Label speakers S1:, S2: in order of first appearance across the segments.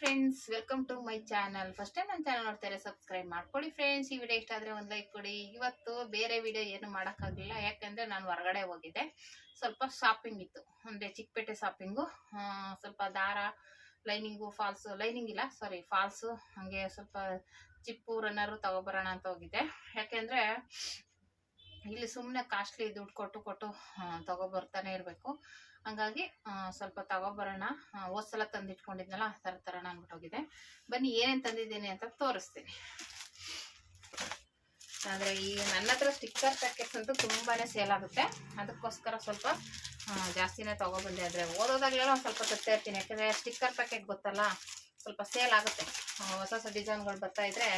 S1: Friends welcome to my channel first time ನನ್ನ channel ನೋಡ್ತಾರೆ subscribe ಮಾಡ್ಕೊಳ್ಳಿ ಫ್ರೆಂಡ್ಸ್ ಈ ವಿಡಿಯೋ ಇಷ್ಟ ಆದರೆ ಒಂದು ಲೈಕ್ ಕೊಡಿ. ಇವತ್ತು ಬೇರೆ ವಿಡಿಯೋ ಏನು ಮಾಡೋಕ್ಕಾಗಲಿಲ್ಲ. ಯಾಕಂದರೆ ನಾನು ಹೊರಗಡೆ ಹೋಗಿದ್ದೆ. ಸ್ವಲ್ಪ ಶಾಪಿಂಗ್ ಇತ್ತು. ಅಂದರೆ ಚಿಕ್ಕಪೇಟೆ ಶಾಪಿಂಗು ಸ್ವಲ್ಪ ದಾರ ಲೈನಿಂಗು ಫಾಲ್ಸು ಲೈನಿಂಗ್ ಇಲ್ಲ. ಸಾರಿ ಫಾಲ್ಸು ಹಾಗೆ ಸ್ವಲ್ಪ ಚಿಪ್ಪು ರನ್ನರು ತಗೊಬರೋಣ ಅಂತ ಹೋಗಿದ್ದೆ. ಯಾಕೆಂದರೆ ಇಲ್ಲಿ ಸುಮ್ಮನೆ ಕಾಸ್ಟ್ಲಿ ದುಡ್ಡು ಕೊಟ್ಟು ಕೊಟ್ಟು ತಗೊಬರ್ತಾನೆ ಇರಬೇಕು. ಹಂಗಾಗಿ ಸ್ವಲ್ಪ ತಗೊಬರೋಣ. ಹೋದ್ಸಲ ತಂದಿಟ್ಕೊಂಡಿದ್ನಲ್ಲ, ಆ ಥರ ತರೋಣ ಅಂದ್ಬಿಟ್ಟು ಹೋಗಿದೆ ಬನ್ನಿ, ಏನೇನು ತಂದಿದ್ದೀನಿ ಅಂತ ತೋರಿಸ್ತೀನಿ. ಆದರೆ ಈ ನನ್ನ ಹತ್ರ ಸ್ಟಿಕ್ಕರ್ ಪ್ಯಾಕೆಟ್ಸ್ ಅಂತೂ ತುಂಬಾ ಸೇಲ್ ಆಗುತ್ತೆ. ಅದಕ್ಕೋಸ್ಕರ ಸ್ವಲ್ಪ ಜಾಸ್ತಿನೇ ತೊಗೊಬಂದೆ. ಆದರೆ ಓದೋದಾಗಲೆಲ್ಲ ಒಂದು ಸ್ವಲ್ಪ ತರ್ತಾ ಇರ್ತೀನಿ. ಯಾಕಂದರೆ ಸ್ಟಿಕ್ಕರ್ ಪ್ಯಾಕೆಟ್ ಗೊತ್ತಲ್ಲ, ಸ್ವಲ್ಪ ಸೇಲ್ ಆಗುತ್ತೆ. ಹೊಸ ಹೊಸ ಡಿಸೈನ್ಗಳು ಬರ್ತಾ ಇದ್ರೆ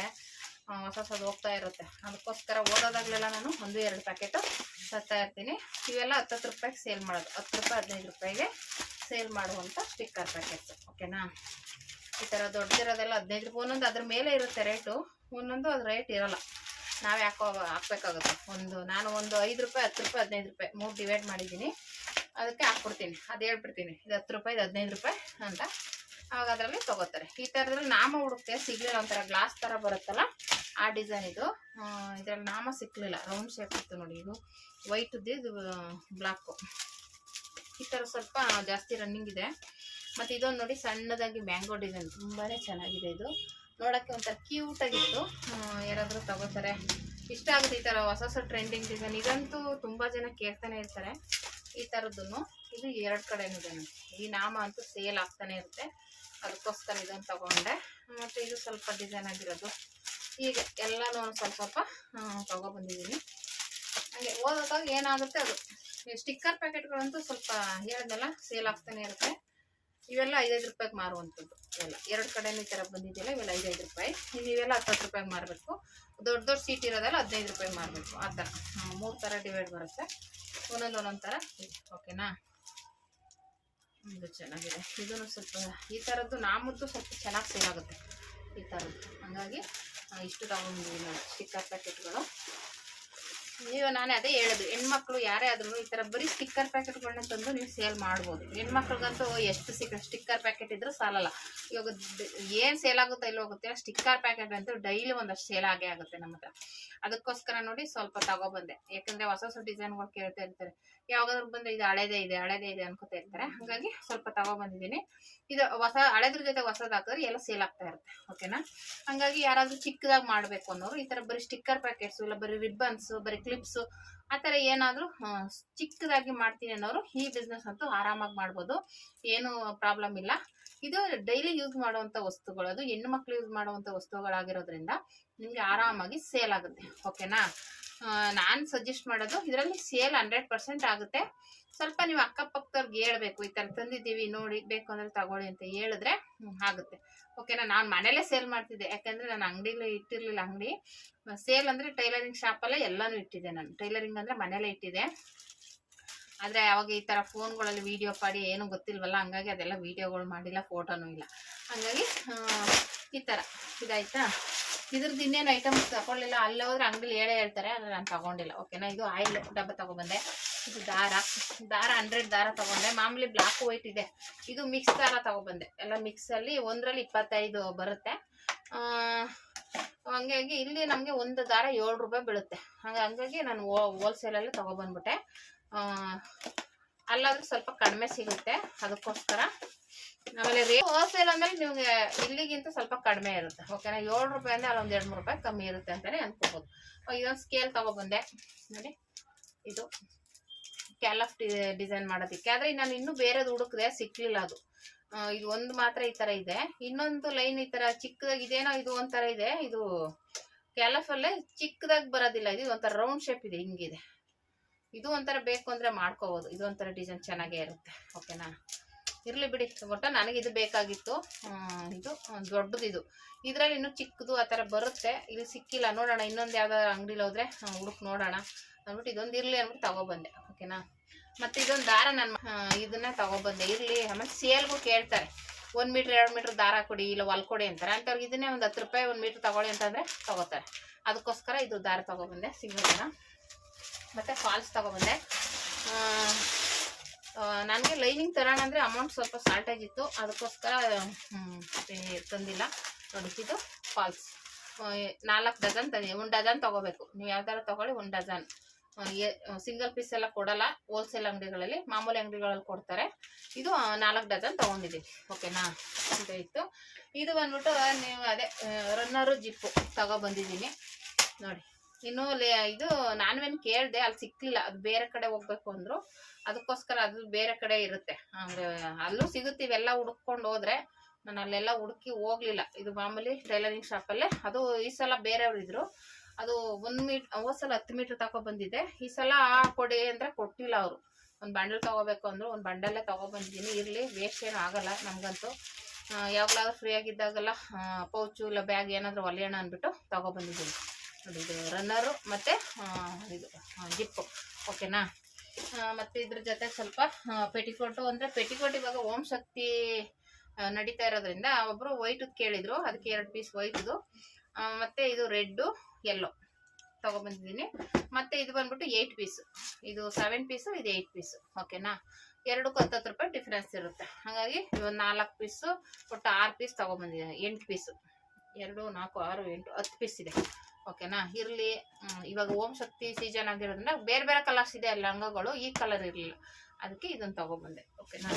S1: ಹೊಸ ಹೊಸದು ಹೋಗ್ತಾ ಇರುತ್ತೆ. ಅದಕ್ಕೋಸ್ಕರ ಓದೋದಾಗಲೆಲ್ಲ ನಾನು ಒಂದು ಎರಡು ಪ್ಯಾಕೆಟು ತರ್ತಾ ಇರ್ತೀನಿ. ಇವೆಲ್ಲ ಹತ್ತು ರೂಪಾಯಿಗೆ ಸೇಲ್ ಮಾಡೋದು. ಹತ್ತು ರೂಪಾಯಿ, ಹದಿನೈದು ರೂಪಾಯಿಗೆ ಸೇಲ್ ಮಾಡುವಂಥ ಸ್ಟಿಕ್ಕರ್ ಪ್ಯಾಕೆಟ್ಸ್ ಓಕೆನಾ ಈ ಥರ ದೊಡ್ಡದಿರೋದೆಲ್ಲ ಹದಿನೈದು ರೂಪಾಯಿ. ಒಂದೊಂದು ಅದ್ರ ಮೇಲೆ ಇರುತ್ತೆ ರೇಟು ಒಂದೊಂದು ಅದು ರೇಟ್ ಇರೋಲ್ಲ. ನಾವು ಯಾಕೋ ಹಾಕ್ಬೇಕಾಗುತ್ತೆ. ಒಂದು, ನಾನು ಒಂದು ಐದು ರೂಪಾಯಿ, ಹತ್ತು ರೂಪಾಯಿ, ಹದಿನೈದು ರೂಪಾಯಿ ಮೂರು ಡಿವೈಡ್ ಮಾಡಿದ್ದೀನಿ. ಅದಕ್ಕೆ ಹಾಕ್ಬಿಡ್ತೀನಿ. ಅದು ಹೇಳ್ಬಿಡ್ತೀನಿ. ಇದು ಹತ್ತು ರೂಪಾಯಿ, ಇದು ಹದಿನೈದು ರೂಪಾಯಿ ಅಂತ. ಆವಾಗ ಅದರಲ್ಲಿ ತೊಗೋತಾರೆ. ಈ ಥರದ್ರಲ್ಲಿ ನಾಮ ಹುಡುಕ್ತೆ, ಸಿಗಲಿಲ್ಲ ಒಂಥರ. ಗ್ಲಾಸ್ ಥರ ಬರುತ್ತಲ್ಲ? ಆ ಡಿಸೈನ್ ಇದು. ಇದರಲ್ಲಿ ನಾಮ ಸಿಕ್ಕಲಿಲ್ಲ ರೌಂಡ್ ಶೇಪ್ ಇತ್ತು ನೋಡಿ ಇದು. ವೈಟ್ದು ಇದು ಬ್ಲಾಕು ಈ ಥರ ಸ್ವಲ್ಪ ಜಾಸ್ತಿ ರನ್ನಿಂಗ್ ಇದೆ. ಮತ್ತು ಇದೊಂದು ನೋಡಿ ಸಣ್ಣದಾಗಿ ಮ್ಯಾಂಗೋ ಡಿಸೈನ್ ತುಂಬಾ ಚೆನ್ನಾಗಿದೆ ಇದು. ನೋಡೋಕ್ಕೆ ಒಂಥರ ಕ್ಯೂಟಾಗಿತ್ತು ಯಾರಾದರೂ ತಗೋತಾರೆ. ಇಷ್ಟ ಆಗುತ್ತೆ ಈ ಥರ ಹೊಸ ಹೊಸ ಟ್ರೆಂಡಿಂಗ್ ಡಿಸೈನ್ ಇದಂತೂ ತುಂಬ ಜನ ಕೇಳ್ತಾನೆ ಇರ್ತಾರೆ. ಈ ಥರದ್ದು ಇದು ಎರಡು ಕಡೆ ಇದೆ ಈ ನಾಮ ಅಂತೂ ಸೇಲ್ ಆಗ್ತಾನೆ ಇರುತ್ತೆ. ಅದಕ್ಕೋಸ್ಕರ ಇದನ್ನು ತಗೊಂಡೆ. ಮತ್ತು ಇದು ಸ್ವಲ್ಪ ಡಿಸೈನ್ ಆಗಿರೋದು. ಈಗ ಎಲ್ಲನೂ ಒಂದು ಸ್ವಲ್ಪ ಸ್ವಲ್ಪ ತೊಗೊಬಂದಿದ್ದೀನಿ ಹಾಗೆ ಓದೋದಾಗ ಏನಾಗುತ್ತೆ ಅದು. ಸ್ಟಿಕ್ಕರ್ ಪ್ಯಾಕೆಟ್ಗಳಂತೂ ಸ್ವಲ್ಪ ಹೇಳಿದ್ನೆಲ್ಲ ಸೇಲ್ ಆಗ್ತಾನೆ ಇರುತ್ತೆ. ಇವೆಲ್ಲ ಐದೈದು ರೂಪಾಯಿಗೆ ಮಾರುವಂಥದ್ದು ಇವೆಲ್ಲ ಎರಡು ಕಡೆನೂ ಈ ಥರ ಬಂದಿದೆಯಲ್ಲ, ಇವೆಲ್ಲ ಐದೈದು ರೂಪಾಯಿ. ಇನ್ನು ಇವೆಲ್ಲ ಹತ್ತತ್ತು ರೂಪಾಯಿಗೆ ಮಾರಬೇಕು. ದೊಡ್ಡ ದೊಡ್ಡ ಸೀಟ್ ಇರೋದೆಲ್ಲ ಹದಿನೈದು ರೂಪಾಯಿ ಮಾರಬೇಕು. ಆ ಥರ. ಮೂರು ಥರ ಡಿವೈಡ್ ಬರುತ್ತೆ. ಒಂದೊಂದು ಒಂದೊಂದು ಥರ ಓಕೆನಾ ಇದು ಚೆನ್ನಾಗಿದೆ. ಇದನ್ನು ಸ್ವಲ್ಪ ಈ ಥರದ್ದು, ನಾಮದ್ದು ಸ್ವಲ್ಪ ಚೆನ್ನಾಗಿ ಸೇಲ್ ಆಗುತ್ತೆ. ಈ ಥರದ್ದು. ಹಾಗಾಗಿ ಇಷ್ಟು ತಗೊಂಡಿದ್ದೀನಿ ನೋಡಿ ಸ್ಟಿಕ್ಕರ್ ಪ್ಯಾಕೆಟ್ಗಳು ನೀವು ನಾನೇ ಅದೇ ಹೇಳೋದು, ಹೆಣ್ಮಕ್ಳು ಯಾರೇ ಆದ್ರೂ ಈ ಥರ ಬರೀ ಸ್ಟಿಕ್ಕರ್ ಪ್ಯಾಕೆಟ್ಗಳನ್ನ ತಂದು ನೀವು ಸೇಲ್ ಮಾಡ್ಬೋದು. ಹೆಣ್ಮಕ್ಳಿಗಂತೂ ಎಷ್ಟು ಸಿಕ್ಕ ಸ್ಟಿಕ್ಕರ್ ಪ್ಯಾಕೆಟ್ ಇದ್ರೂ ಸಾಲಲ್ಲ. ಇವಾಗ ಏನು ಸೇಲ್ ಆಗುತ್ತೋ ಇಲ್ಲೋ ಹೋಗುತ್ತೆ ಸ್ಟಿಕ್ಕರ್ ಪ್ಯಾಕೆಟ್ ಅಂತೂ ಡೈಲಿ ಒಂದಷ್ಟು ಸೇಲ್ ಆಗೇ ಆಗುತ್ತೆ ನಮ್ಮ ಅದಕ್ಕೋಸ್ಕರ ನೋಡಿ ಸ್ವಲ್ಪ ತಗೊಬಂದೆ. ಯಾಕಂದರೆ ಹೊಸ ಹೊಸ ಡಿಸೈನ್ಗಳು ಕೇಳ್ತಾ ಇರ್ತಾರೆ. ಯಾವಾಗಾದ್ರೂ ಬಂದ್ರೆ ಇದು ಹಳೇದೇ ಇದೆ ಹಳೇದೇ ಇದೆ ಅನ್ಕೋತಾ ಇರ್ತಾರೆ. ಹಾಗಾಗಿ ಸ್ವಲ್ಪ ತಗೊಬಂದಿದ್ದೀನಿ ಇದು ಹೊಸ ಹಳೆದ್ರ ಜೊತೆ ಹೊಸದ್ ಎಲ್ಲ ಸೇಲ್ ಆಗ್ತಾ ಇರುತ್ತೆ ಓಕೆನಾ ಹಂಗಾಗಿ ಯಾರಾದ್ರೂ ಚಿಕ್ಕದಾಗಿ ಮಾಡಬೇಕು ಅನ್ನೋರು ಈ ತರ ಬರೀ ಸ್ಟಿಕ್ಕರ್ ಪ್ಯಾಕೆಟ್ಸ್ ಇಲ್ಲ, ಬರೀ ರಿಬ್ಬನ್ಸ್ ಬರೀ ಕ್ಲಿಪ್ಸ್ ಆ ಥರ ಏನಾದರೂ ಚಿಕ್ಕದಾಗಿ ಮಾಡ್ತೀನಿ ಅನ್ನೋರು ಈ ಬಿಸ್ನೆಸ್ ಅಂತೂ ಆರಾಮಾಗಿ ಮಾಡ್ಬೋದು. ಏನು ಪ್ರಾಬ್ಲಮ್ ಇಲ್ಲ. ಇದು ಡೈಲಿ ಯೂಸ್ ಮಾಡುವಂಥ ವಸ್ತುಗಳು, ಅದು ಹೆಣ್ಣು ಮಕ್ಳು ಯೂಸ್ ಮಾಡುವಂಥ ವಸ್ತುಗಳಾಗಿರೋದ್ರಿಂದ ನಿಮಗೆ ಆರಾಮಾಗಿ ಸೇಲ್ ಆಗುತ್ತೆ ಓಕೆನಾ ನಾನು ಸಜೆಸ್ಟ್ ಮಾಡೋದು, ಇದರಲ್ಲಿ ಸೇಲ್ ಹಂಡ್ರೆಡ್ ಪರ್ಸೆಂಟ್ ಆಗುತ್ತೆ. ಸ್ವಲ್ಪ ನೀವು ಅಕ್ಕಪಕ್ಕದವ್ರಿಗೆ ಹೇಳ್ಬೇಕು, ಈ ಥರ ತಂದಿದ್ದೀವಿ, ನೋಡಿ, ಬೇಕು ಅಂದರೆ ತಗೊಳ್ಳಿ ಅಂತ ಹೇಳಿದ್ರೆ ಆಗುತ್ತೆ. ಓಕೆನಾ ನಾನು ಮನೇಲೇ ಸೇಲ್ ಮಾಡ್ತಿದ್ದೆ. ಯಾಕಂದರೆ ನಾನು ಅಂಗಡಿಲೇ ಇಟ್ಟಿರಲಿಲ್ಲ ಅಂಗಡಿ. ಸೇಲ್ ಅಂದರೆ ಟೈಲರಿಂಗ್ ಶಾಪಲ್ಲೇ ಎಲ್ಲನೂ ಇಟ್ಟಿದ್ದೆ ನಾನು. ಟೈಲರಿಂಗ್ ಅಂದರೆ ಮನೇಲೇ ಇಟ್ಟಿದ್ದೆ. ಆದರೆ ಅವಾಗ ಈ ಥರ ಫೋನ್ಗಳಲ್ಲಿ ವೀಡಿಯೋ ಪಾಡಿ ಏನೂ ಗೊತ್ತಿಲ್ವಲ್ಲ, ಹಂಗಾಗಿ ಅದೆಲ್ಲ ವೀಡಿಯೋಗಳು ಮಾಡಿಲ್ಲ ಫೋಟೋನೂ ಇಲ್ಲ. ಹಂಗಾಗಿ ಈ ಥರ. ಇದಾಯ್ತಾ? ಇದ್ರದ್ದು ಇನ್ನೇನು ಐಟಮ್ಸ್ ತಗೊಳ್ಳಿಲ್ಲ. ಅಲ್ಲಿ ಹೋದ್ರೆ ಅಂಗಡಿಲಿ ಹೇಳೇ ಹೇಳ್ತಾರೆ, ಆದರೆ ನಾನು ತಗೊಂಡಿಲ್ಲ. ಓಕೆನಾ ಇದು ಆಯಿಲ್ ಡಬ್ಬ ತಗೊಬಂದೆ ಇದು ದಾರ ದಾರ ಹಂಡ್ರೆಡ್ ದಾರ ತಗೊಂಡೆ. ಮಾಮೂಲಿ ಬ್ಲಾಕ್ ವೈಟ್ ಇದೆ. ಇದು ಮಿಕ್ಸ್ ದಾರ ತಗೊಬಂದೆ ಎಲ್ಲ ಮಿಕ್ಸಲ್ಲಿ ಒಂದರಲ್ಲಿ ಇಪ್ಪತ್ತೈದು ಬರುತ್ತೆ. ಹಂಗಾಗಿ ಇಲ್ಲಿ ನಮಗೆ ಒಂದು ದಾರ ಏಳು ರೂಪಾಯಿ ಬೀಳುತ್ತೆ. ಹಂಗ, ಹಂಗಾಗಿ ನಾನು ಹೋಲ್ಸೇಲಲ್ಲಿ ತಗೊಬಂದ್ಬಿಟ್ಟೆ ಅಲ್ಲಾದ್ರೆ ಸ್ವಲ್ಪ ಕಡಿಮೆ ಸಿಗುತ್ತೆ. ಅದಕ್ಕೋಸ್ಕರ ಆಮೇಲೆ ರೇಟ್ ಹೋಲ್ಸೇಲ್ ಅಂದ್ರೆ ನಿಮ್ಗೆ ಇಲ್ಲಿಗಿಂತ ಸ್ವಲ್ಪ ಕಡಿಮೆ ಇರುತ್ತೆ. ಓಕೆನಾ ಏಳು ರೂಪಾಯಿ ಅಂದ್ರೆ ಅಲ್ಲೊಂದು ಎರಡು ಮೂರು ರೂಪಾಯಿ ಕಮ್ಮಿ ಇರುತ್ತೆ ಅಂತಾನೆ ಅನ್ಕೋಬಹುದು ಇದೊಂದು ಸ್ಕೇಲ್ ತಗೊಬಂದೆ. ನೋಡಿ, ಇದು ಕ್ಯಾಲಫ್ ಡಿಸೈನ್ ಮಾಡೋದಕ್ಕೆ. ಆದ್ರೆ ನಾನು ಇನ್ನೂ ಬೇರೆದು ಹುಡುಕಿದೆ, ಸಿಕ್ಲಿಲ್ಲ ಅದು. ಇದು ಒಂದು ಮಾತ್ರ ಈ ತರ ಇದೆ. ಇನ್ನೊಂದು ಲೈನ್ ಈ ತರ ಚಿಕ್ಕದಾಗಿ ಇದೇನೋ ಇದು ಒಂಥರ ಇದೆ. ಇದು ಕ್ಯಾಲಫಲ್ಲೇ ಚಿಕ್ಕದಾಗಿ ಬರೋದಿಲ್ಲ. ಇದು ಒಂಥರ ರೌಂಡ್ ಶೇಪ್ ಇದೆ, ಹಿಂಗಿದೆ. ಇದು ಒಂಥರ ಬೇಕು ಅಂದ್ರೆ ಮಾಡ್ಕೋಬಹುದು ಇದು ಒಂಥರ ಡಿಸೈನ್ ಚೆನ್ನಾಗೇ ಇರುತ್ತೆ. ಓಕೆನಾ ಇರಲಿ ಬಿಡಿ ಒಟ್ಟು ನನಗೆ ಇದು ಬೇಕಾಗಿತ್ತು. ಇದು ದೊಡ್ಡದು ಇದು. ಇದರಲ್ಲಿ ಇನ್ನೂ ಚಿಕ್ಕದು ಆ ಥರ ಬರುತ್ತೆ. ಇಲ್ಲಿ ಸಿಕ್ಕಿಲ್ಲ. ನೋಡೋಣ, ಇನ್ನೊಂದು ಯಾವ್ದಾದ್ರು ಅಂಗಡಿಲಿ ಹೋದ್ರೆ ಹುಡುಕ್ ನೋಡೋಣ ಅಂದ್ಬಿಟ್ಟು ಇದೊಂದು ಇರಲಿ ಅಂದ್ಬಿಟ್ಟು ತಗೊಬಂದೆ. ಓಕೆನಾ ಮತ್ತು ಇದೊಂದು ದಾರ ನಾನು ಇದನ್ನ ತಗೊಬಂದೆ. ಇರಲಿ, ಆಮೇಲೆ ಸೇಲ್ಗೂ ಕೇಳ್ತಾರೆ. ಒಂದು ಮೀಟ್ರ್, ಎರಡು ಮೀಟ್ರ್ ದಾರ ಕೊಡಿ, ಇಲ್ಲ ಹೊಲ್ಕೊಡಿ ಅಂತಾರೆ. ಅಂಥವ್ರಿಗೆ ಇದನ್ನೇ ಒಂದು ಹತ್ತು ರೂಪಾಯಿ, ಒಂದು ಮೀಟ್ರ್ ತಗೊಳ್ಳಿ ಅಂತಂದರೆ ತಗೋತಾರೆ. ಅದಕ್ಕೋಸ್ಕರ ಇದು ದಾರ ತಗೊಬಂದೆ. ಸಿಂಗಲ್ ದಾರ ಮತ್ತು ಫಾಲ್ಸ್ ತಗೊಬಂದೆ. ನನಗೆ ಲೈನಿಂಗ್ ತರೋಣ ಅಂದರೆ ಅಮೌಂಟ್ ಸ್ವಲ್ಪ ಶಾರ್ಟೇಜ್ ಇತ್ತು. ಅದಕ್ಕೋಸ್ಕರ ತಂದಿಲ್ಲ. ನೋಡಿ ಫಾಲ್ಸ್ ನಾಲ್ಕು ಡಜನ್ ತಂದಿ ಒಂದು ಡಜನ್ ತಗೋಬೇಕು. ನೀವು ಯಾವ್ದಾರ ತಗೊಳ್ಳಿ, ಒಂದು ಡಜನ್ ಸಿಂಗಲ್ ಪೀಸ್ ಎಲ್ಲ ಕೊಡಲ್ಲ ಹೋಲ್ಸೇಲ್ ಅಂಗಡಿಗಳಲ್ಲಿ, ಮಾಮೂಲಿ ಅಂಗಡಿಗಳಲ್ಲಿ ಕೊಡ್ತಾರೆ. ಇದು ನಾಲ್ಕು ಡಜನ್ ತಗೊಂಡಿದ್ದೀನಿ. ಓಕೆನಾ ಅಂತ ಇತ್ತು. ಇದು ಬಂದ್ಬಿಟ್ಟು, ನೀವು ಅದೇ ರನ್ನರು ಜಿಪ್ಪು ತಗೊಬಂದಿದ್ದೀನಿ ನೋಡಿ, ಇನ್ನು ಇದು ನಾನ್ವೇನು ಕೇಳಿದೆ, ಅಲ್ಲಿ ಸಿಕ್ಕಲಿಲ್ಲ ಅದು ಬೇರೆ ಕಡೆ ಹೋಗ್ಬೇಕು ಅಂದ್ರು. ಅದಕ್ಕೋಸ್ಕರ ಅದು ಬೇರೆ ಕಡೆ ಇರುತ್ತೆ. ಅಂದ್ರೆ ಅಲ್ಲೂ ಸಿಗುತ್ತೆ ಇವೆಲ್ಲ ಹುಡುಕೊಂಡು ಹೋದ್ರೆ ನಾನು ಅಲ್ಲೆಲ್ಲ ಹುಡುಕಿ ಹೋಗ್ಲಿಲ್ಲ. ಇದು ಮಾಮೂಲಿ ಟೈಲರಿಂಗ್ ಶಾಪಲ್ಲೇ ಅದು ಈ ಸಲ ಬೇರೆಯವ್ರು ಇದ್ರು. ಅದು ಒಂದ್ ಮೀಟ್ ಹೋದ್ ಸಲ ಹತ್ತು ಮೀಟರ್ ತಗೋ ಬಂದಿದೆ ಈ ಸಲ ಕೊಡಿ ಅಂದ್ರೆ ಕೊಟ್ಟಿಲ್ಲ ಅವರು. ಒಂದು ಬಂಡಲ್ ತಗೋಬೇಕು ಅಂದ್ರು. ಒಂದು ಬಂಡಲ್ಲೇ ತಗೋ ಬಂದಿದ್ದೀನಿ ಇರ್ಲಿ ವೇಸ್ಟ್ ಏನು ಆಗಲ್ಲ ನಮ್ಗಂತೂ. ಆ, ಯಾವಾಗಲಾದ್ರೂ ಫ್ರೀ ಆಗಿದ್ದಾಗೆಲ್ಲ ಪೌಚು ಇಲ್ಲ ಬ್ಯಾಗ್ ಏನಾದರೂ ಹೊಲಿಯೋಣ ಅಂದ್ಬಿಟ್ಟು ತಗೊಬಂದಿದ್ದೀನಿ ಇದು ರನ್ನರು ಮತ್ತು ಇದು ಜಿಪ್ಪು ಓಕೆನಾ ಆ, ಮತ್ತೆ ಇದ್ರ ಜೊತೆ ಸ್ವಲ್ಪ ಪೆಟಿಕೋಟು ಅಂದರೆ ಪೆಟಿಕೋಟ್ ಇವಾಗ ಓಂ ಶಕ್ತಿ ನಡೀತಾ ಇರೋದ್ರಿಂದ ಒಬ್ಬರು ವೈಟ್ ಕೇಳಿದ್ರು, ಅದಕ್ಕೆ ಎರಡು ಪೀಸ್ ವೈಟ್ದು. ಮತ್ತೆ ಇದು ರೆಡ್ಡು ಎಲ್ಲೋ ತಗೊಬಂದಿದ್ದೀನಿ. ಮತ್ತೆ ಇದು ಬಂದ್ಬಿಟ್ಟು ಏಯ್ಟ್ ಪೀಸ್ ಇದು ಸೆವೆನ್ ಪೀಸು ಇದು ಏಯ್ಟ್ ಪೀಸು ಓಕೆನಾ ಎರಡಕ್ಕೂ ಹತ್ತತ್ತು ರೂಪಾಯಿ ಡಿಫ್ರೆನ್ಸ್ ಇರುತ್ತೆ. ಹಾಗಾಗಿ ಒಂದು ನಾಲ್ಕು ಪೀಸು ಒಟ್ಟು ಆರು ಪೀಸ್ ತಗೊಬಂದಿದ್ದೀನಿ, ಎಂಟು ಪೀಸು ಎರಡು, ನಾಲ್ಕು, ಆರು, ಎಂಟು, ಹತ್ತು ಪೀಸ್ ಇದೆ. ಓಕೆನಾ? ಇರಲಿ. ಇವಾಗ ಓಂ ಶಕ್ತಿ ಸೀಸನ್ ಆಗಿರೋದ್ರಿಂದ ಬೇರೆ ಬೇರೆ ಕಲರ್ಸ್ ಇದೆ ಲಂಗಗಳು ಈ ಕಲರ್ ಇರಲಿಲ್ಲ ಅದಕ್ಕೆ ಇದನ್ನು ತಗೊಬಂದೆ. ಓಕೆನಾ?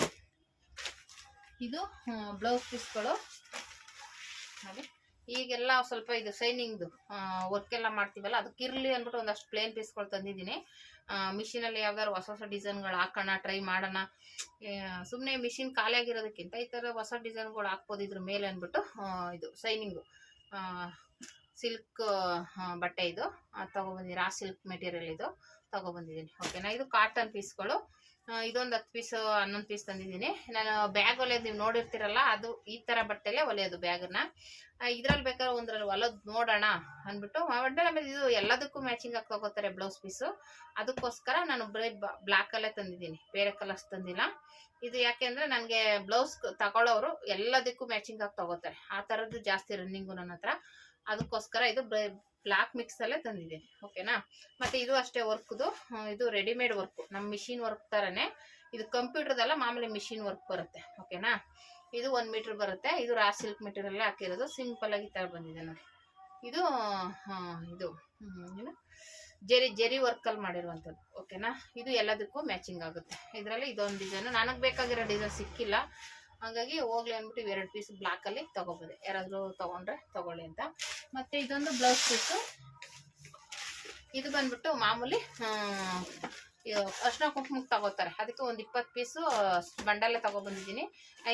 S1: ಇದು ಬ್ಲೌಸ್ ಪೀಸ್ಗಳು ಹಾಗೆ ಈಗೆಲ್ಲ ಸ್ವಲ್ಪ ಇದು ಶೈನಿಂಗ್ದು ವರ್ಕ್ ಎಲ್ಲ ಮಾಡ್ತೀವಲ್ಲ, ಅದಕ್ಕೆ ಇರಲಿ ಅಂದ್ಬಿಟ್ಟು ಒಂದಷ್ಟು ಪ್ಲೇನ್ ಪೀಸ್ಗಳು ತಂದಿದ್ದೀನಿ. ಮಿಷಿನಲ್ಲಿ ಯಾವ್ದಾದ್ರು ಹೊಸ ಹೊಸ ಡಿಸೈನ್ಗಳು ಹಾಕೋಣ ಟ್ರೈ ಮಾಡೋಣ. ಸುಮ್ಮನೆ ಮಿಷಿನ್ ಖಾಲಿ ಆಗಿರೋದಕ್ಕಿಂತ ಈ ಥರ ಹೊಸ ಡಿಸೈನ್ಗಳು ಹಾಕ್ಬೋದು ಇದ್ರ ಮೇಲೆ ಅಂದ್ಬಿಟ್ಟು ಇದು ಶೈನಿಂಗು ಸಿಲ್ಕ್ ಬಟ್ಟೆ ಇದು. ತೊಗೊಬಂದಿದ್ದೀನಿ ಆ ಸಿಲ್ಕ್ ಮೆಟೀರಿಯಲ್ ಇದು. ತಗೊಬಂದಿದ್ದೀನಿ ಓಕೆನಾ ಇದು ಕಾಟನ್ ಪೀಸ್ಗಳು ಇದೊಂದು ಹತ್ತು ಪೀಸ್ ಹನ್ನೊಂದು ಪೀಸ್ ತಂದಿದ್ದೀನಿ ನಾನು ಬ್ಯಾಗ್ ಹೊಲಿಯೋದು ನೀವು ನೋಡಿರ್ತೀರಲ್ಲ, ಅದು ಈ ಥರ ಬಟ್ಟೆಲೆ ಹೊಲಿಯೋದು ಬ್ಯಾಗನ್ನ. ಇದ್ರಲ್ಲಿ ಬೇಕಾದ್ರೆ ಒಂದ್ರಲ್ಲಿ ಹೊಲದ್ ನೋಡೋಣ ಅಂದ್ಬಿಟ್ಟು ಆಮೇಲೆ ಇದು ಎಲ್ಲದಕ್ಕೂ ಮ್ಯಾಚಿಂಗ್ ಆಗಿ ತಗೋತಾರೆ ಬ್ಲೌಸ್ ಪೀಸು ಅದಕ್ಕೋಸ್ಕರ ನಾನು ಬರೀ ಬ್ಲ್ಯಾಕಲ್ಲೇ ತಂದಿದ್ದೀನಿ ಬೇರೆ ಕಲರ್ಸ್ ತಂದಿಲ್ಲ. ಇದು ಯಾಕೆಂದ್ರೆ ನನಗೆ ಬ್ಲೌಸ್ ತಗೊಳ್ಳೋರು ಎಲ್ಲದಕ್ಕೂ ಮ್ಯಾಚಿಂಗ್ ಆಗಿ ತಗೋತಾರೆ. ಆ ಥರದ್ದು ಜಾಸ್ತಿ ರನ್ನಿಂಗು ನನ್ನ ಹತ್ರ. ಅದಕ್ಕೋಸ್ಕರ ಇದು ಬ್ಲಾಕ್ ಮಿಕ್ಸ್ ಅಲ್ಲೇ ತಂದಿದೆ, ಓಕೆನಾ? ಮತ್ತೆ ಇದು ಅಷ್ಟೇ ವರ್ಕ್ದು ಇದು ರೆಡಿಮೇಡ್ ವರ್ಕ್, ನಮ್ಮ ಮಿಷಿನ್ ವರ್ಕ್ ಥರನೇ ಇದು ಕಂಪ್ಯೂಟರ್ದಲ್ಲ ಮಾಮೂಲಿ ಮಿಷಿನ್ ವರ್ಕ್ ಬರುತ್ತೆ, ಓಕೆನಾ? ಇದು ಒಂದು ಮೀಟರ್ ಬರುತ್ತೆ, ಇದು ರಾ ಸಿಲ್ಕ್ ಮೆಟೀರಿಯಲ್ ಹಾಕಿರೋದು, ಸಿಂಪಲ್ ಆಗಿ ಥರ ಬಂದಿದೆ ನೋಡಿ. ಇದು ಇದು ಏನು? ಜೆರಿ ಜೆರಿ ವರ್ಕಲ್ಲಿ ಮಾಡಿರುವಂಥದ್ದು, ಓಕೆನಾ? ಇದು ಎಲ್ಲದಕ್ಕೂ ಮ್ಯಾಚಿಂಗ್ ಆಗುತ್ತೆ. ಇದರಲ್ಲಿ ಇದೊಂದು ಡಿಸೈನು ನನಗೆ ಬೇಕಾಗಿರೋ ಡಿಸೈನ್ ಸಿಕ್ಕಿಲ್ಲ. ಹಾಗಾಗಿ ಹೋಗ್ಲಿ ಅಂದ್ಬಿಟ್ಟು ಇವೆರಡು ಪೀಸ್ ಬ್ಲಾಕಲ್ಲಿ ತೊಗೊಬೋದೆ. ಯಾರಾದರೂ ತೊಗೊಂಡ್ರೆ ತೊಗೊಳ್ಳಿ ಅಂತ. ಮತ್ತು ಇದೊಂದು ಬ್ಲೌಸ್ ಪೀಸು ಇದು ಬಂದ್ಬಿಟ್ಟು ಮಾಮೂಲಿ ಅರ್ಶಿನ ಕುಂಕುಮಕ್ಕೆ ತಗೋತಾರೆ. ಅದಕ್ಕೆ ಒಂದು ಇಪ್ಪತ್ತು ಪೀಸು ಬಂಡಲ್ಲೇ ತಗೊಬಂದಿದ್ದೀನಿ.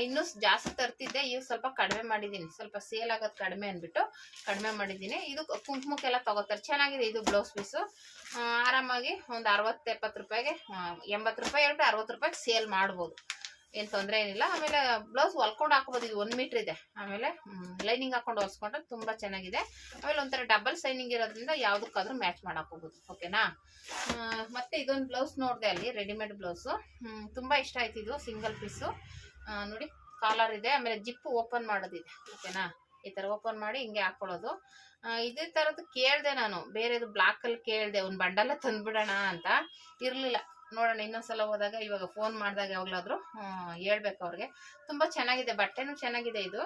S1: ಇನ್ನೂ ಜಾಸ್ತಿ ತರ್ತಿದ್ದೆ. ಈಗ ಸ್ವಲ್ಪ ಕಡಿಮೆ ಮಾಡಿದ್ದೀನಿ. ಸ್ವಲ್ಪ ಸೇಲ್ ಆಗೋದು ಕಡಿಮೆ ಅಂದ್ಬಿಟ್ಟು ಕಡಿಮೆ ಮಾಡಿದ್ದೀನಿ. ಇದು ಕುಂಕುಮಕ್ಕೆಲ್ಲ ತಗೋತಾರೆ. ಚೆನ್ನಾಗಿದೆ ಇದು ಬ್ಲೌಸ್ ಪೀಸು ಆರಾಮಾಗಿ ಒಂದು ಅರವತ್ತು ಎಪ್ಪತ್ತು ರೂಪಾಯಿಗೆ ಎಂಬತ್ತು ರೂಪಾಯಿ, ಎರಡು ಅರವತ್ತು ರೂಪಾಯಿಗೆ ಸೇಲ್ ಮಾಡ್ಬೋದು. ಏನು ತೊಂದರೆ ಏನಿಲ್ಲ. ಆಮೇಲೆ ಬ್ಲೌಸ್ ಹೊಲ್ಕೊಂಡು ಹಾಕೋಬೋದು. ಇದು ಒಂದು ಮೀಟ್ರ್ ಇದೆ. ಆಮೇಲೆ ಲೈನಿಂಗ್ ಹಾಕೊಂಡು ಹೊಲ್ಸ್ಕೊಂಡ್ರೆ ತುಂಬ ಚೆನ್ನಾಗಿದೆ. ಆಮೇಲೆ ಒಂಥರ ಡಬಲ್ ಸೈನಿಂಗ್ ಇರೋದ್ರಿಂದ ಯಾವುದಕ್ಕಾದ್ರೂ ಮ್ಯಾಚ್ ಮಾಡಾಕೋಬೋದು ಓಕೆನಾ ಮತ್ತೆ ಇದೊಂದು ಬ್ಲೌಸ್ ನೋಡಿದೆ ಅಲ್ಲಿ ರೆಡಿಮೇಡ್ ಬ್ಲೌಸು ತುಂಬ ಇಷ್ಟ ಆಯ್ತು ಇದು ಸಿಂಗಲ್ ಪೀಸು ನೋಡಿ ಕಾಲರ್ ಇದೆ. ಆಮೇಲೆ ಜಿಪ್ಪು ಓಪನ್ ಮಾಡೋದಿದೆ. ಓಕೆನಾ ಈ ಥರ ಓಪನ್ ಮಾಡಿ ಹಿಂಗೆ ಹಾಕ್ಕೊಳ್ಳೋದು ಇದೇ ಥರದ್ದು ಕೇಳಿದೆ ನಾನು. ಬೇರೆದು ಬ್ಲಾಕಲ್ಲಿ ಕೇಳಿದೆ. ಒಂದು ಬಂಡಲ್ಲ ತಂದುಬಿಡೋಣ ಅಂತ. ಇರಲಿಲ್ಲ. ನೋಡೋಣ, ಇನ್ನೊಂದ್ಸಲ ಹೋದಾಗ ಇವಾಗ ಫೋನ್ ಮಾಡಿದಾಗ ಯಾವಾಗಲಾದರೂ ಹೇಳ್ಬೇಕು ಅವ್ರಿಗೆ. ತುಂಬ ಚೆನ್ನಾಗಿದೆ, ಬಟ್ಟೆನೂ ಚೆನ್ನಾಗಿದೆ ಇದು.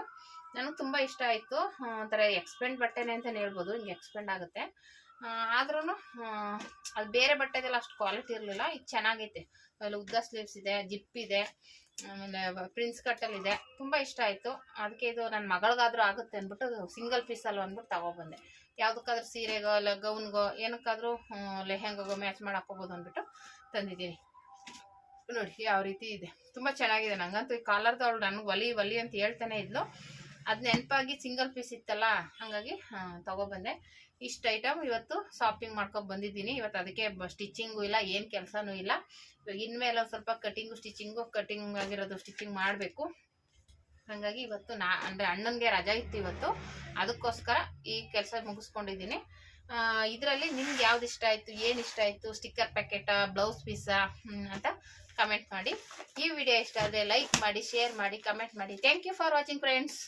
S1: ನನಗೆ ತುಂಬ ಇಷ್ಟ ಆಯಿತು. ಒಂಥರ ಎಕ್ಸ್ಪೆಂಡ್ ಬಟ್ಟೆನೇ ಅಂತಲೇ ಹೇಳ್ಬೋದು, ಹಿಂಗೆ ಎಕ್ಸ್ಪೆಂಡ್ ಆಗುತ್ತೆ. ಆದ್ರೂ ಅದು ಬೇರೆ ಬಟ್ಟೆದೆಲ್ಲ ಅಷ್ಟು ಕ್ವಾಲಿಟಿ ಇರಲಿಲ್ಲ. ಇದು ಚೆನ್ನಾಗೈತೆ. ಅಲ್ಲಿ ಉದ್ದ ಸ್ಲೀವ್ಸ್ ಇದೆ ಜಿಪ್ ಇದೆ, ಆಮೇಲೆ ಪ್ರಿನ್ಸ್ ಕಟ್ಟಲ್ಲಿ ಇದೆ. ತುಂಬ ಇಷ್ಟ ಆಯಿತು. ಅದಕ್ಕೆ ಇದು ನನ್ನ ಮಗಳಿಗಾದ್ರೂ ಆಗುತ್ತೆ ಅಂದ್ಬಿಟ್ಟು ಸಿಂಗಲ್ ಪೀಸಲ್ಲಿ ಅಂದ್ಬಿಟ್ಟು ತಗೊಬಂದೆ. ಯಾವುದಕ್ಕಾದ್ರೂ ಸೀರೆಗೋ, ಇಲ್ಲ ಗೌನ್ಗೋ ಏನಕ್ಕಾದ್ರೂ ಲೆಹೆಂಗಾಗೋ ಮ್ಯಾಚ್ ಮಾಡಿ ಹಾಕೋಬೋದು ಅಂದ್ಬಿಟ್ಟು. ತಂದಿದ್ದೀನಿ. ನೋಡಿ, ಯಾವ ರೀತಿ ಇದೆ. ತುಂಬ ಚೆನ್ನಾಗಿದೆ ನಂಗಂತೂ ಈ ಕಾಲರ್ದು ಅವಳು ನನಗೆ ಒಲಿ ಒಲಿ ಅಂತ ಹೇಳ್ತಾನೆ ಇದ್ಲು. ಅದು ನೆನಪಾಗಿ ಸಿಂಗಲ್ ಪೀಸ್ ಇತ್ತಲ್ಲ, ಹಾಗಾಗಿ ತಗೊಬಂದೆ. ಇಷ್ಟು ಐಟಮ್ ಇವತ್ತು ಶಾಪಿಂಗ್ ಮಾಡ್ಕೊಂಡು ಬಂದಿದ್ದೀನಿ. ಇವತ್ತು ಅದಕ್ಕೆ ಸ್ಟಿಚಿಂಗು ಇಲ್ಲ, ಏನು ಕೆಲಸನೂ ಇಲ್ಲ. ಇವಾಗ ಇನ್ಮೇಲೆ ಸ್ವಲ್ಪ ಕಟಿಂಗು ಸ್ಟಿಚಿಂಗು ಕಟಿಂಗ್ ಆಗಿರೋದು ಸ್ಟಿಚಿಂಗ್ ಮಾಡಬೇಕು. ಹಾಗಾಗಿ ಇವತ್ತು ನಾ, ಅಂದರೆ ಅಣ್ಣನಿಗೆ ರಜಾ ಇತ್ತು ಇವತ್ತು. ಅದಕ್ಕೋಸ್ಕರ ಈ ಕೆಲಸ ಮುಗಿಸ್ಕೊಂಡಿದ್ದೀನಿ. ಇದರಲ್ಲಿ ನಿಮ್ಗೆ ಯಾವ್ದು ಇಷ್ಟ ಆಯಿತು, ಏನು ಇಷ್ಟ ಆಯಿತು ಸ್ಟಿಕ್ಕರ್ ಪ್ಯಾಕೆಟಾ ಬ್ಲೌಸ್ ಪೀಸಾ ಅಂತ ಕಮೆಂಟ್ ಮಾಡಿ. ಈ ವಿಡಿಯೋ ಇಷ್ಟ ಆದರೆ ಲೈಕ್ ಮಾಡಿ ಶೇರ್ ಮಾಡಿ ಕಮೆಂಟ್ ಮಾಡಿ. Thank you for watching friends